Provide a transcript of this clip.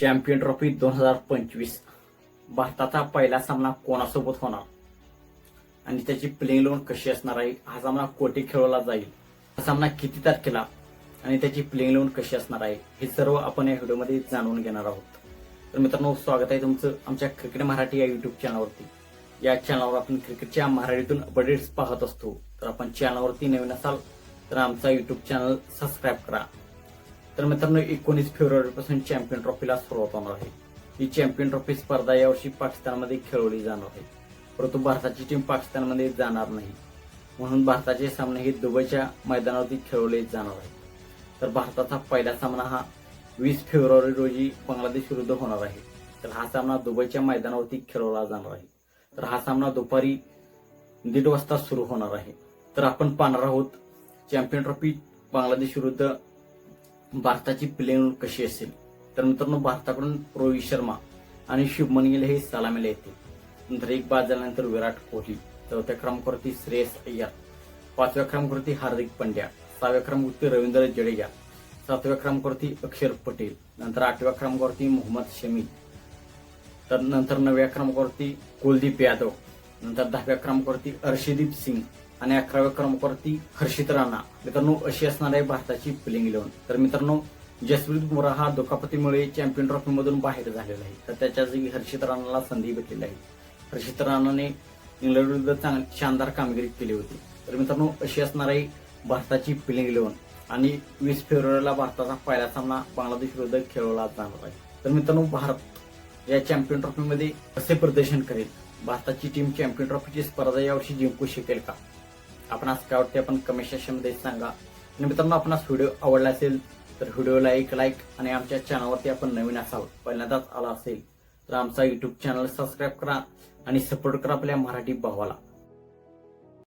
Champion trophy दोन हजार पंचवीस. भारताचा पहिला सामना कोणासोबत होणार? आणि त्याची प्लेइंग लोन कशी असणार आहे? हा सामना कोठे खेळवला जाईल? हा सामना किती तारखेला? आणि त्याची प्लेइंग लोन कशी असणार आहे? हे सर्व आपण या व्हिडिओमध्ये जाणून घेणार आहोत. तर मित्रांनो स्वागत आहे तुमचं आमच्या क्रिकेट मराठी या युट्यूब चॅनलवरती या चॅनलवर आपण क्रिकेटच्या मराठीतून अपडेट्स पाहत असतो. तर आपण चॅनलवरती नवीन असाल तर आमचा युट्यूब चॅनल सबस्क्राईब करा. तर मित्रांनो एकोणीस फेब्रुवारीपासून चॅम्पियन ट्रॉफीला सुरुवात होणार आहे. ही चॅम्पियन ट्रॉफी स्पर्धा यावर्षी पाकिस्तानमध्ये खेळवली जाणार आहे. परंतु भारताची टीम पाकिस्तानमध्ये जाणार नाही. म्हणून भारताचे सामने हे दुबईच्या मैदानावरती खेळवले जाणार आहेत. तर भारताचा पहिला सामना हा वीस फेब्रुवारी रोजी बांगलादेश विरुद्ध होणार आहे. तर हा सामना दुबईच्या मैदानावरती खेळवला जाणार आहे. तर हा सामना दुपारी दीड वाजता सुरू होणार आहे. तर आपण पाहणार आहोत चॅम्पियन ट्रॉफी बांगलादेश विरुद्ध भारताची प्लेन कशी असेल? तर मित्रांनो भारताकडून रोहित शर्मा आणि शुभमन गिल हे सलामीला येतील. नंतर एक बाद झाल्यानंतर विराट कोहली चौथ्या क्रमांकावरती श्रेयस अय्यर पाचव्या क्रमांकावरती हार्दिक पंड्या सहाव्या क्रमांकावरती रवींद्र जडेजा सातव्या क्रमांकावरती अक्षर पटेल नंतर आठव्या क्रमांकावरती मोहम्मद शमी तर नंतर नवव्या क्रमांकावरती कुलदीप यादव नंतर दहाव्या क्रमांकावरती अर्षदीप सिंग आणि अकराव्या क्रमांकावरती हर्षित राणा. मित्रांनो अशी असणार आहे भारताची प्लेइंग इलेव्हन. तर मित्रांनो जसप्रीत बुमराह हा दुखापतीमुळे चॅम्पियन ट्रॉफीमधून बाहेर झालेला आहे. तर त्याच्या जागी हर्षित राणाला संधी भेटलेली आहे. हर्षित राणाने इंग्लंड विरुद्ध चांगली शानदार कामगिरी केली होती. तर मित्रांनो अशी असणार आहे भारताची प्लेइंग इलेव्हन. आणि वीस फेब्रुवारीला भारताचा पहिला सामना बांगलादेश विरुद्ध खेळवला जाणार आहे. तर मित्रांनो भारत या चॅम्पियन ट्रॉफीमध्ये कसे प्रदर्शन करेल? भारताची टीम चॅम्पियन ट्रॉफीची स्पर्धा यावर्षी जिंकू शकेल का? आपण काय वाटते आपण कमेंट सेक्शनमध्ये सांगा. आणि मित्रांनो आपणास व्हिडिओ आवडला असेल तर व्हिडिओला एक लाईक आणि आमच्या चॅनलवरती आपण नवीन असाल पहिल्यांदाच आला असेल तर आमचा युट्यूब चॅनल सबस्क्राईब करा आणि सपोर्ट करा आपल्या मराठी भावाला.